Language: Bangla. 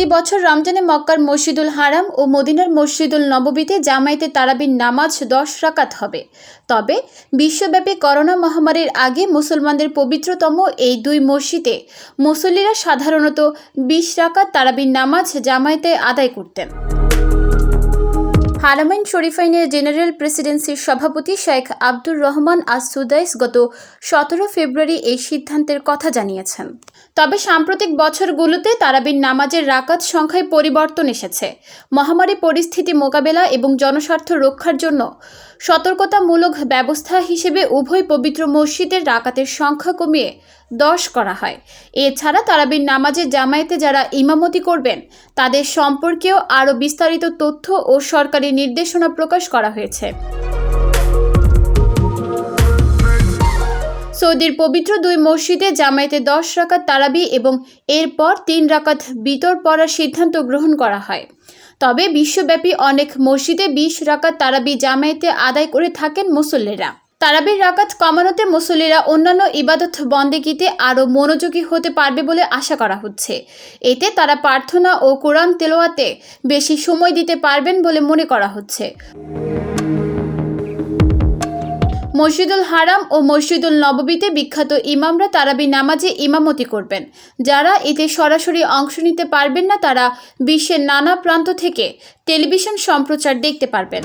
প্রতি বছর রমজানে মক্কার মসজিদুল হারাম ও মদিনার মসজিদুল নববীতে জামাইতে তারাবির নামাজ দশ রাকাত হবে। তবে বিশ্বব্যাপী করোনা মহামারীর আগে মুসলমানদের পবিত্রতম এই দুই মসজিদে মুসল্লিরা সাধারণত বিশ রাকাত তারাবির নামাজ জামাইতে আদায় করতেন। হারামাইন শরীফাইনের জেনারেল প্রেসিডেন্সির সভাপতি শেখ আব্দুর রহমান আজ সুদাইস গত সতেরো ফেব্রুয়ারি এই সিদ্ধান্তের কথা জানিয়েছেন। তবে সাম্প্রতিক বছরগুলোতে তারাবির নামাজের রাকাত সংখ্যায় পরিবর্তন এসেছে। মহামারী পরিস্থিতি মোকাবেলা এবং জনস্বার্থ রক্ষার জন্য সতর্কতামূলক ব্যবস্থা হিসেবে উভয় পবিত্র মসজিদের রাকাতের সংখ্যা কমিয়ে দশ করা হয়। এছাড়া তারাবির নামাজের জামায়াতে যারা ইমামতি করবেন, তাদের সম্পর্কেও আরও বিস্তারিত তথ্য ও সরকারি নির্দেশনা প্রকাশ করা হয়েছে। সৌদির পবিত্র দুই মসজিদে জামায়াতে দশ রাকাত তারাবি এবং এরপর তিন রাকাত বিতর পড়ার সিদ্ধান্ত গ্রহণ করা হয়। তবে বিশ্বব্যাপী অনেক মসজিদে বিশ রাকাত তারাবি জামায়াতে আদায় করে থাকেন মুসল্লিরা। তারাবির রাকাত কমানোতে মুসল্লিরা অন্যান্য ইবাদত বন্দেগীতে আরও মনোযোগী হতে পারবে বলে আশা করা হচ্ছে। এতে তারা প্রার্থনা ও কোরআন তেলোয়াতে বেশি সময় দিতে পারবেন বলে মনে করা হচ্ছে। মসজিদুল হারাম ও মসজিদুল নববীতে বিখ্যাত ইমামরা তারাবি নামাজে ইমামতি করবেন। যারা এতে সরাসরি অংশ নিতে পারবেন না, তারা বিশ্বের নানা প্রান্ত থেকে টেলিভিশন সম্প্রচার দেখতে পারবেন।